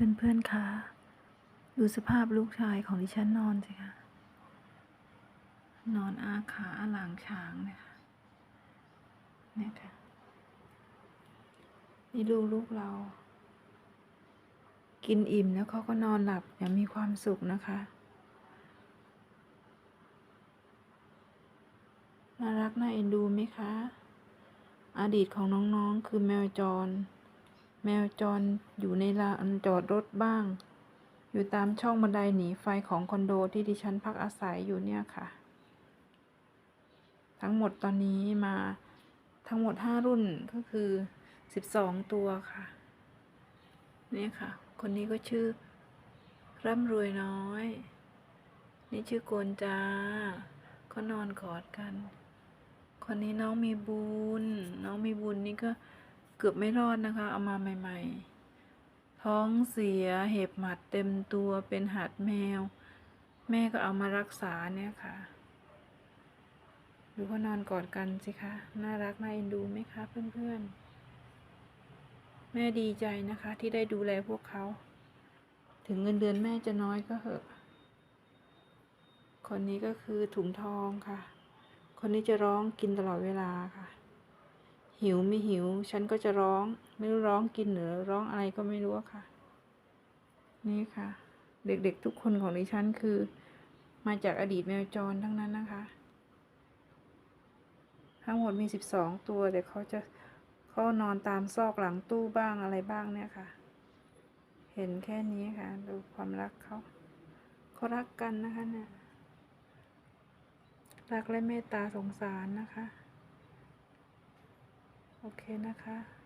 เพื่อนๆคะ ดูสภาพลูกชายของดิฉันนอนสิคะนอนอาขาหลังช้างเนี่ยค่ะเนี่ยค่ะ นี่ลูกลูกเรา กินอิ่มแล้วเขาก็นอนหลับอย่างมีความสุขนะคะ น่ารักน่าเอ็นดูไหมคะ อดีตของน้องๆคือแมวจร แมวจรอยู่ในลานจอดรถบ้าง อยู่ตามช่องบันไดหนีไฟของคอนโดที่ดิฉันพักอาศัยอยู่เนี่ยค่ะ ทั้งหมดตอนนี้มาทั้งหมดห้ารุ่นก็คือสิบสองตัวค่ะ เนี่ยค่ะ คนนี้ก็ชื่อ ร่ำรวยน้อย นี่ชื่อโกนจาเขานอนกอดกัน คนนี้น้องมีบุญ น้องมีบุญนี่ก็ เกือบไม่รอดนะคะ เอามาใหม่ ๆ ท้องเสียเห็บหมัดเต็มตัวเป็นหัดแมว แม่ก็เอามารักษาเนี่ยค่ะดูเขานอนกอดกันสิคะ น่ารักน่าเอ็นดูไหมคะเพื่อนๆ แม่ดีใจนะคะ ที่ได้ดูแลพวกเขา ถึงเงินเดือนแม่จะน้อยก็เหอะ คนนี้ก็คือถุงทองค่ะ คนนี้จะร้องกินตลอดเวลาค่ะ หิวไม่หิว ฉันก็จะร้อง ไม่รู้ร้องกินหรือร้องอะไรก็ไม่รู้อะค่ะ นี่ค่ะ เด็กๆทุกคนของดิฉันคือ มาจากอดีตแมวจรทั้งนั้นนะคะ ทั้งหมดมีสิบสองตัวแต่เขาจะเขานอนตามซอกหลังตู้บ้างอะไรบ้างเนี่ยค่ะ เห็นแค่นี้ค่ะ ดูความรักเขาเขารักกันนะคะเนี่ยรักและเมตตาสงสารนะคะ โอเคนะคะ